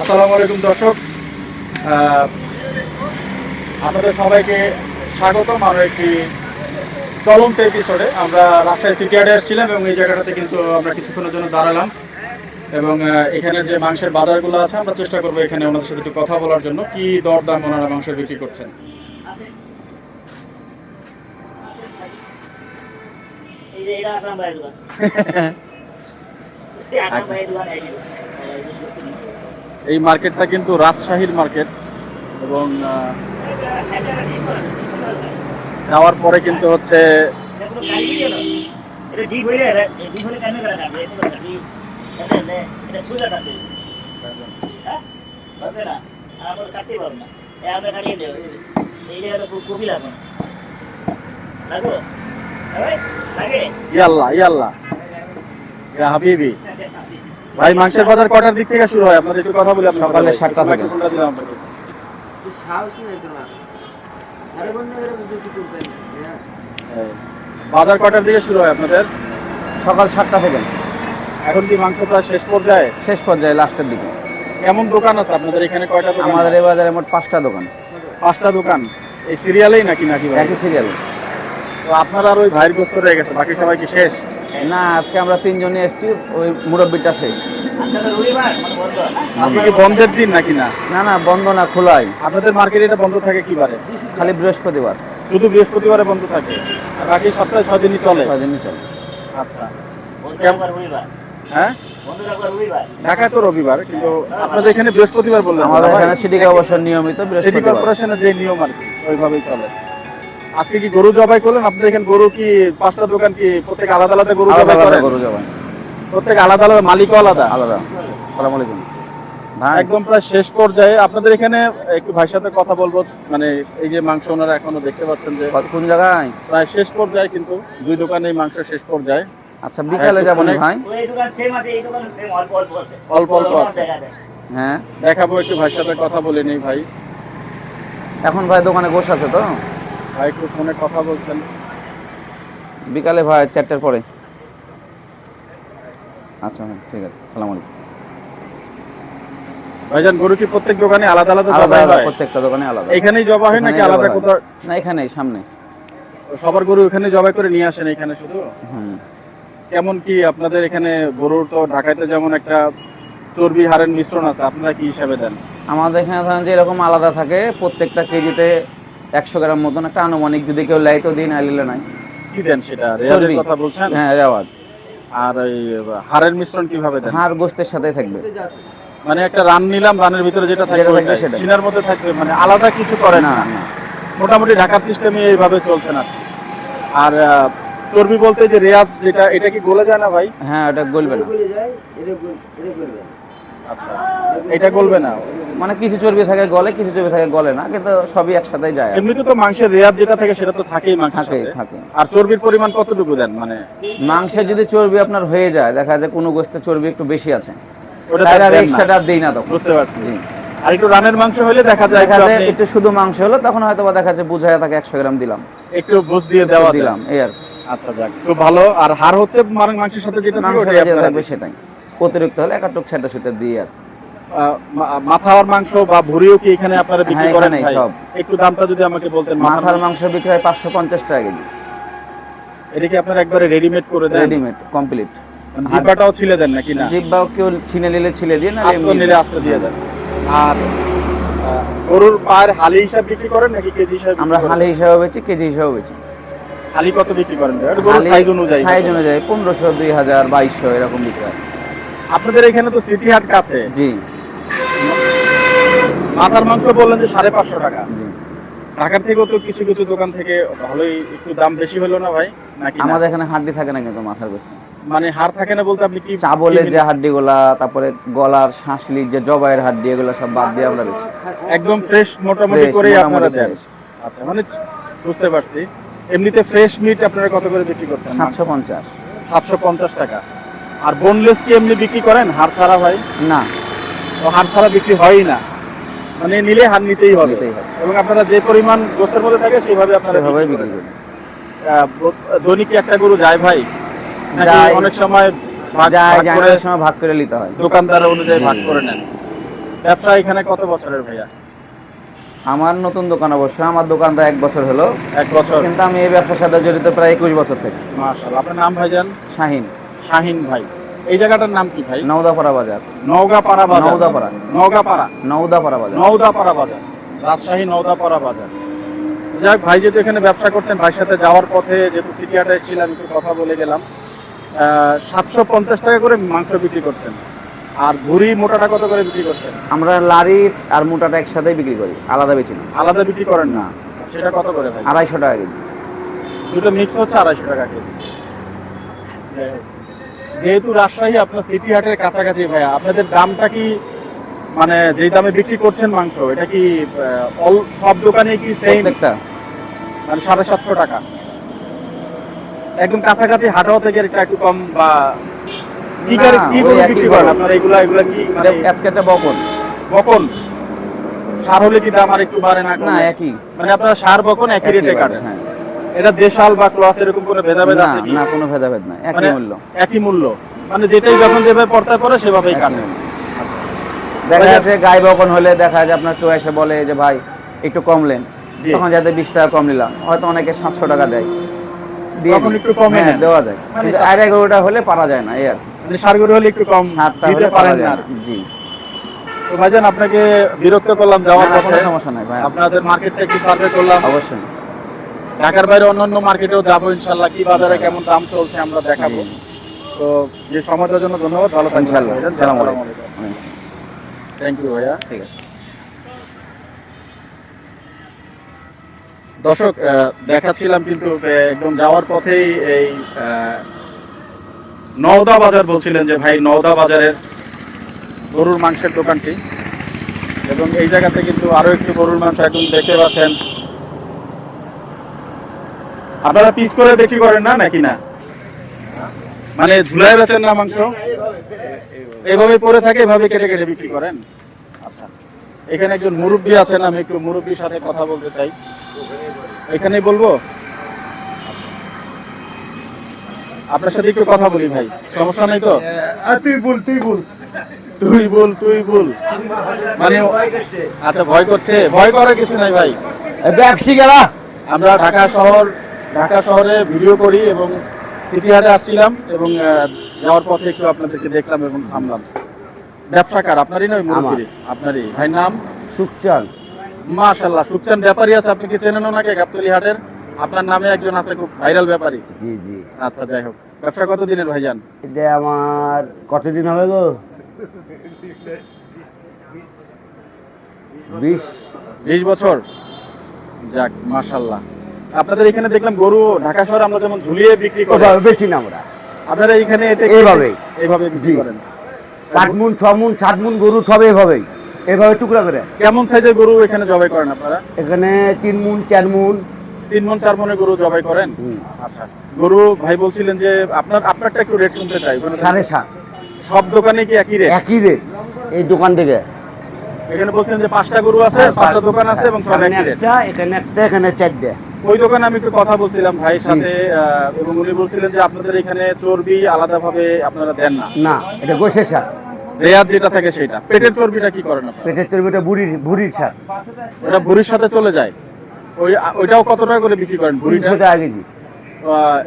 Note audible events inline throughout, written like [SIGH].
আসসালামু আলাইকুম দর্শক। আপনাদের সবাইকে স্বাগতম আরও একটি চলন্ত এপিসোডে আমরা রাজশাহী সিটি সিটিয়ার্ডে আসছিলাম এবং এই জায়গাটাতে কিন্তু আমরা কিছুক্ষণের জন্য দাঁড়ালাম। এবং এখানের যে মাংসের বাজারগুলো আছে আমরা চেষ্টা করব এখানে ওনাদের সাথে একটু কথা বলার জন্য। কি দরদাম ওনারা মাংস বিক্রি করছেন? এই যে এটা আকরাম ভাইয়ের দোকান [LAUGHS] এই আকরাম ভাইয়ের দোকান এই যে, এই যে বস্তু নিচ্ছে। এই মার্কেটটা কিন্তু রাজশাহীর মার্কেট এবং। যাওয়ার পরে কিন্তু হচ্ছে? ইয়াল্লা ইয়াল্লা হাবিবি ভাই মাংসের বাজার কটার দিক থেকে শুরু হয়? আপনাদের একটু কথা বলি সকালে সাতটা থেকে। দিলাম আপনাকে বাজার কটার দিকে শুরু হয় আপনাদের? সকাল সাতটা থেকে। এখন কি মাংস প্রায় শেষ পর্যায়ে? শেষ পর্যায়ে লাস্টের দিকে। কেমন দোকান আছে আপনাদের এখানে? কয়টা দোকান? আমাদের এই বাজারে মোট পাঁচটা দোকান। পাঁচটা দোকান। এই সিরিয়ালেই নাকি নাকি একই সিরিয়াল তো আপনার আর ওই ভাইয়ের গোস্ত রয়ে গেছে বাকি সবাই কি শেষ? না আজকে আমরা তিনজনই এসেছি ওই মুরব্বিটা শেষ। আজকে কি বন্ধের দিন নাকি না? না না বন্ধ না খোলাই। আপনাদের মার্কেটে এটা বন্ধ থাকে কি বারে খালি বৃহস্পতিবার। শুধু বৃহস্পতিবারে বন্ধ থাকে আর বাকি সপ্তাহে ছয় দিনই চলে? ছয়দিনই চলে। আচ্ছা। হ্যাঁ। ঢাকায় তো রবিবার কিন্তু আপনাদের এখানে বৃহস্পতিবার বললেন আমাদের এখানে সিটি নিয়মিত সিটি বৃহস্পতিবার। কর্পোরেশনের যে নিয়ম আর কি ওইভাবেই চলে। আজকে কি গরু জবাই করলেন? আপনাদের এখানে গরু কি পাঁচটা দোকান কি প্রত্যেক আলাদা আলাদা গরু জবাই করেন? গরু জবাই। প্রত্যেক আলাদা আলাদা মালিকও আলাদা? আলাদা। সালাম আলাইকুম। একদম প্রায় শেষ পর্যায়ে আপনাদের এখানে একটু ভাইয়ের সাথে কথা বলব। মানে এই যে মাংস ওনারা এখনও দেখতে পাচ্ছেন যে কোন জায়গায়? প্রায় শেষ পর্যায়ে কিন্তু দুই দোকানে মাংস শেষ পর্যায়ে। আচ্ছা বিকালে যাব না ভাই? ওই দোকান সেম আছে এই দোকান সেম অল্প অল্প আছে। অল্প অল্প আছে। হ্যাঁ। দেখাবো একটু ভাইয়ের সাথে কথা বলে নেই ভাই। এখন ভাই দোকানে বসে আছে তো? ভাই একটু ফোনে কথা বলছেন। বিকালে ভাই চারটের পরে। আচ্ছা হ্যাঁ ঠিক আছে সালাম আলাইকুম। ভাইজান গরু কি প্রত্যেক দোকানে আলাদা আলাদা জবাই হয়? প্রত্যেকটা দোকানে আলাদা। এখানেই জবা হয় নাকি আলাদা কোথাও? না এখানেই সামনে। সবার গরু এখানে জবাই করে নিয়ে আসেন এখানে শুধু? কেমন কি আপনাদের এখানে গরুর তো ঢাকাইতে যেমন একটা চর্বি হারের মিশ্রণ আছে আপনারা কি হিসাবে দেন? আমাদের এখানে ধরেন যে এরকম আলাদা থাকে প্রত্যেকটা কেজিতে একশো গ্রাম মতন একটা আনুমানিক যদি কেউ লাই তো দিন আইলে নাই। কি দেন সেটা। কথা বলছেন? হ্যাঁ রেওয়াজ। আর ওই হাড়ের মিশ্রণ কীভাবে দেন? হাড় গোস্তের সাথেই থাকবে। মানে একটা রান নিলাম রানের ভিতরে যেটা থাকবে। সিনার মধ্যে থাকবে মানে আলাদা কিছু করে না মোটামুটি ঢাকার সিস্টেমে এইভাবে চলছে না। আর আহ, চর্বি বলতে যে রেয়াজ যেটা এটা কি গলে যায় না ভাই? হ্যাঁ এটা গলবে না। আচ্ছা। এটা গলবে না? মানে কিছু চর্বি থাকে গলে কিছু চর্বি থাকে গলে না কিন্তু সবই একসাথেই যায় এমনিতে তো মাংসের রেয়াজ যেটা থাকে সেটা তো থাকেই থাকে থাকে আর চর্বির পরিমাণ কতটুকু দেন? মানে মাংসে যদি চর্বি আপনার হয়ে যায় দেখা যায় কোনো গোস্তে চর্বি একটু বেশি আছে। ওটা। এক্সট্রাটা দেই না তখন। বুঝতে পারছি। আর একটু রানের মাংস হলে দেখা যায় দেখা যায় একটু শুধু মাংস হলো তখন হয়তো বা দেখা যাচ্ছে বুঝায় থাকে একশো গ্রাম দিলাম। একটু বুঝ দিয়ে দেওয়া দিলাম এই আর আচ্ছা যাক খুব ভালো। আর হার হচ্ছে মাংসের সাথে যেটা থাকবে সেটাই। অতিরিক্ত হলে একাটুক সেটা সেটা দিয়ে আর মাথার মাংস বা ভুড়িও কি এখানে আপনারা বিক্রি হ্যাঁ, করেন এখানেই সব। একটু দামটা যদি আমাকে বলতেন মাথার মাংস। বিক্রি হয় পাঁচশো পঞ্চাশ টাকা কেজি। এটা কি আপনারা একবারে রেডিমেড করে দেন? রেডিমেড কমপ্লিট মানে জিব্বাটাও ছিলে দেন নাকি না? জিব্বাও কেউ ছিনে নিলে ছিলে দিয়ে না নিলে আস্তে দিয়ে দেন। আর গরুর পায়ের হালি হিসাব বিক্রি করেন নাকি কেজি হিসাব আমরা হালি হিসাবে বেচি কেজি হিসাবে বেচি। হালি কত বিক্রি করেন গরুর সাইজ অনুযায়ী সাইজ অনুযায়ী পনেরোশো দুই হাজার বাইশশো এরকম বিক্রি হয়। আপনাদের এখানে তো সিটি হাট কাছে। জি। মাথার মাংস বললেন যে সাড়ে পাঁচশো টাকা। ঢাকার থেকেও তো কিছু কিছু দোকান থেকে ভালোই একটু দাম বেশি হলো না ভাই? নাকি আমাদের এখানে হাড্ডি থাকে না কিন্তু মাথার গোস্তে মানে থাকে না বলতে আপনি কি চাবলের কি- যে হাড্ডি গুলা তারপরে গলার শাঁসলির যে জবাইয়ের হাড্ডি এগুলো সব বাদ দিয়ে আমরা বেচি একদম ফ্রেশ মোটামুটি করেই আপনারা দেন। আচ্ছা মানে বুঝতে পারছি। এমনিতে ফ্রেশ মিট আপনারা কত করে বিক্রি করছেন? সাতশো পঞ্চাশ। সাতশো পঞ্চাশ টাকা। আর বোনলেস কি এমনি বিক্রি করেন? হাড় ছাড়া ভাই? না। ও হাড় ছাড়া বিক্রি হয়ই না। মানে নিলে হার নিতেই হবে। এবং আপনারা যে পরিমাণ গোস্তের মধ্যে থাকে সেভাবে আপনারা সেভাবে বিক্রি করেন। দৈনিক কি একটা গরু যায় ভাই? নাকি। অনেক সময় সময় ভাগ করে নিতে হয়। দোকানদার অনুযায়ী ভাগ করে নেন। ব্যবসা এখানে কত বছরের ভাইয়া? আমার নতুন দোকান অবশ্য। আমার দোকানটা এক বছর হলো। এক বছর। কিন্তু আমি এই ব্যবসার সাথে জড়িত প্রায় একুশ বছর থেকে। মাশাআল্লাহ। আপনার নাম ভাইজান? শাহিন। শাহিন ভাই। এই জায়গাটার নাম কি ভাই? নওদাপাড়া বাজার। নওগাপাড়া বাজার। নওদাপাড়া। নওগাপাড়া। নওদাপাড়া বাজার। নওদাপাড়া বাজার। রাজশাহী নওদাপাড়া বাজার। যাক ভাই যেহেতু এখানে ব্যবসা করছেন ভাইয়ের সাথে যাওয়ার পথে যেহেতু সিটি হাটে এসেছিলাম একটু কথা বলে গেলাম। সাতশো পঞ্চাশ টাকা করে মাংস বিক্রি করছেন। আর ভুড়ি মোটাটা কত করে বিক্রি করছেন? আমরা লারি আর মোটাটা একসাথেই বিক্রি করি আলাদা বেচি না। আলাদা বিক্রি করেন না? সেটা কত করে ভাই? আড়াইশো টাকা কেজি। দুটো মিক্স হচ্ছে আড়াইশো টাকা কেজি। যেহেতু রাজশাহী আপনার সিটি হাটের কাছাকাছি ভাইয়া আপনাদের দামটা কি মানে যেই দামে বিক্রি করছেন মাংস এটা কি সব দোকানে কি সেম প্রত্যেকটা। মানে সাড়ে সাতশো টাকা। একদম কাছাকাছি হাটাও থেকে একটা একটু কম বা কি করে কি করে বিক্রি করেন? আপনারা এগুলা এগুলা কি মানে আজকে একটা বকন। বকন? সার হলে কি দাম আর একটু বাড়ে না না একই। মানে আপনারা সার বকন একই একই রেটে কাটেন হ্যাঁ। এটা দেশাল বা ক্রস এরকম কোনো ভেদাভেদ আছে কি? না কোনো ভেদাভেদ নাই একই মানে মূল্য। একই মূল্য। মানে যেটাই যখন যেভাবে পড়তে সেভাবেই কাটে। দেখা যাচ্ছে বকন হলে দেখা যায় আপনার কেউ এসে বলে যে ভাই একটু কমলেন। তখন যাতে বিশ টাকা কম নিলাম। হয়তো অনেকে সাতশো টাকা দেয়। দিয়ে একটু কমে হ্যাঁ, দেওয়া যায়। মানে কিন্তু গরুটা হলে পারা যায় না এই আর। মানে সারগুলো হলে একটু কম দিতে পারেন না আর। জি। তো ভাইজান আপনাকে বিরক্ত করলাম যাওয়ার পথে। সমস্যা নাই ভাই আপনাদের মার্কেটটা একটু সার্ভে করলাম। অবশ্যই। ঢাকার বাইরে অন্যান্য মার্কেটেও যাব ইনশাল্লাহ। কি বাজারে কেমন দাম চলছে আমরা দেখাবো। তো যে সময়টার জন্য ধন্যবাদ। ভালো থাকবেন। থ্যাংক ইউ ভাইয়া। ঠিক আছে। দর্শক দেখাচ্ছিলাম কিন্তু একদম যাওয়ার পথেই এই নওদা বাজার বলছিলেন যে ভাই নওদা বাজারের গরুর মাংসের দোকানটি। এবং এই জায়গাতে কিন্তু আরও একটি গরুর মাংস একদম দেখতে পাচ্ছেন। আপনারা পিস করে বিক্রি করেন না নাকি না? মানে ঝুলাই বেচেন না মাংস? এভাবে পরে থাকে এভাবে কেটে কেটে বিক্রি করেন? আচ্ছা। এখানে একজন মুরব্বী আছেন আমি একটু মুরব্বীর সাথে কথা বলতে চাই। এখানেই বলব? আচ্ছা। আপনার সাথে একটু কথা বলি ভাই সমস্যা নাই তো? তুই বল তুই বল। তুই বল তুই বল। মানে আচ্ছা ভয় করছে? ভয় করার কিছু নাই ভাই। ব্যবসী গেলা। আমরা ঢাকা শহর ঢাকা শহরে ভিডিও করি এবং সিটি হাটে আসছিলাম এবং যাওয়ার পথে একটু আপনাদেরকে দেখলাম এবং থামলাম। ব্যবসাকার আপনারই নয় মুরব্বী আপনারই। ভাই নাম? সুখচান। মাশাল্লাহ সুকচান ব্যাপারী আছে। আপনি কি চেনেন ওনাকে? গাবতলি হাটের। আপনার নামে একজন আছে খুব ভাইরাল ব্যাপারী। জি জি। আচ্ছা যাই হোক। ব্যবসা কত দিনের ভাইজান? এটা আমার কতদিন হবে গো? বিশ। বিশ বছর? যাক মাশাল্লাহ। আপনাদের এখানে দেখলাম গরু ঢাকা শহরে আমরা যেমন ঝুলিয়ে বিক্রি করি বেশি না আমরা। আপনারা এখানে এটা এইভাবেই। এইভাবে বিক্রি করেন। পাঁচ মুন ছ মুন সাত মুন গরু সব এভাবেই। এভাবে টুকরা করে। কেমন সাইজের গরু এখানে জবাই করেন আপনারা? এখানে তিন মুন চার মুন। তিন মন চার গরু জবাই করেন? আচ্ছা। গরু ভাই বলছিলেন যে আপনার আপনারটা একটু রেট শুনতে চাই। ওখানে সাড়ে সাত। সব দোকানে কি একই রেট একই রেট এই দোকান থেকে। এখানে বলছেন যে পাঁচটা গরু আছে পাঁচটা দোকান আছে এবং সব একই রেট এখানে একটা এখানে চারটে। ওই দোকানে আমি একটু কথা বলছিলাম ভাইয়ের সাথে এবং উনি বলছিলেন যে আপনাদের এখানে চর্বি আলাদাভাবে আপনারা দেন না। না এটা গোসের সার। রেয়ার যেটা থাকে সেটা। পেটের চর্বিটা কি করেন আপনারা? পেটের চর্বিটা বুড়ির বুড়ির সার। ওটা ভুড়ির সাথে চলে যায়? ওই ওইটাও কত টাকা করে বিক্রি করেন তিনশো টাকা কেজি।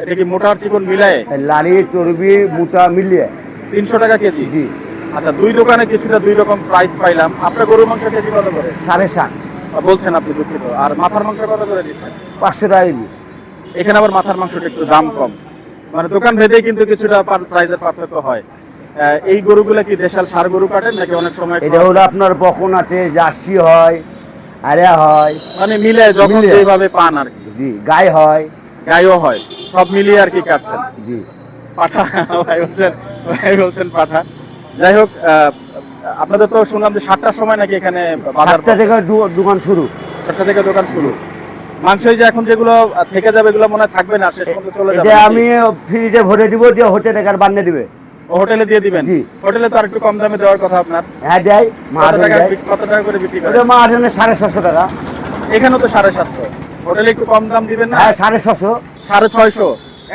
এটা কি মোটা আর চিকন মিলায়ে? লালি চর্বি মোটা মিলিয়ে। তিনশো টাকা কেজি? জি। আচ্ছা দুই দোকানে কিছুটা দুই রকম প্রাইস পাইলাম। আপনার গরুর মাংস কেজি কত করে? সাড়ে সাত। বলছেন আপনি দুঃখিত। আর মাথার মাংস কত করে দিচ্ছেন? পাঁচশো টাকা এখানে আবার মাথার মাংসটা একটু দাম কম। মানে দোকান ভেদে কিন্তু কিছুটা প্রাইসের পার্থক্য হয়। এই গরুগুলা কি দেশাল সার গরু কাটেন নাকি অনেক সময় এটা হলো আপনার বকন আছে জার্সি হয় আরে হয়। মানে মিলে যখন যেভাবে পান আর কি। জি গাই হয়। গাইও হয়। সব মিলিয়ে আর কি কাটছেন। জি। পাঠা ভাই বলছেন ভাই বলছেন পাঠা। যাই হোক আহ, আপনাদের তো শুনলাম যে সাতটার সময় নাকি এখানে সাতটা থেকে দোকান শুরু। সাতটা থেকে দোকান শুরু। মাংস যে এখন যেগুলো থেকে যাবে এগুলো মনে থাকবে না শেষ পর্যন্ত চলে যাবে আমি ফ্রিজে ভরে দিব হোটেল টাকার বান্নে দিবে। হোটেলে দিয়ে দিবেন? জি। হোটেলে তো আর একটু কম দামে দেওয়ার কথা আপনার। হ্যাঁ কত টাকা কত টাকা করে বিক্রি করেন মাহাজনে সাড়ে ছশো টাকা। এখানেও তো সাড়ে সাতশো। হোটেলে একটু কম দাম দিবেন না? হ্যাঁ সাড়ে ছশো। সাড়ে ছয়শো।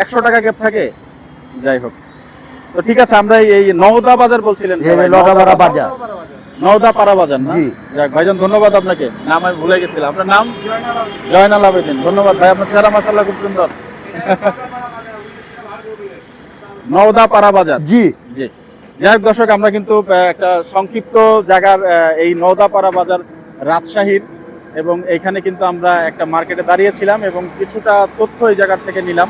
একশো টাকা গ্যাপ থাকে? যাই হোক। তো ঠিক আছে আমরা এই- নওদা বাজার বলছিলেন লটাপাড়া বাজার। নওদা পাড়া বাজার না? জি। যাক ভাইজান ধন্যবাদ আপনাকে। নাম আমি ভুলে গেছিলাম। আপনার নাম? জয়নাল আবেদিন। ধন্যবাদ ভাই আপনার চেহারা মাসাল্লাহ খুব সুন্দর। নওদা পাড়া বাজার। জি। জি। যাই হোক দর্শক আমরা কিন্তু একটা সংক্ষিপ্ত জায়গার এই নওদাপাড়া বাজার রাজশাহীর এবং এখানে কিন্তু আমরা একটা মার্কেটে দাঁড়িয়েছিলাম এবং কিছুটা তথ্য এই জায়গার থেকে নিলাম।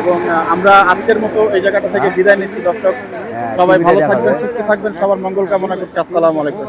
এবং আমরা আজকের মতো এই জায়গাটা থেকে বিদায় নিচ্ছি। দর্শক হ্যাঁ, সবাই ভালো থাকবেন সুস্থ থাকবেন। সবার মঙ্গল কামনা করছি। আসসালামু আলাইকুম।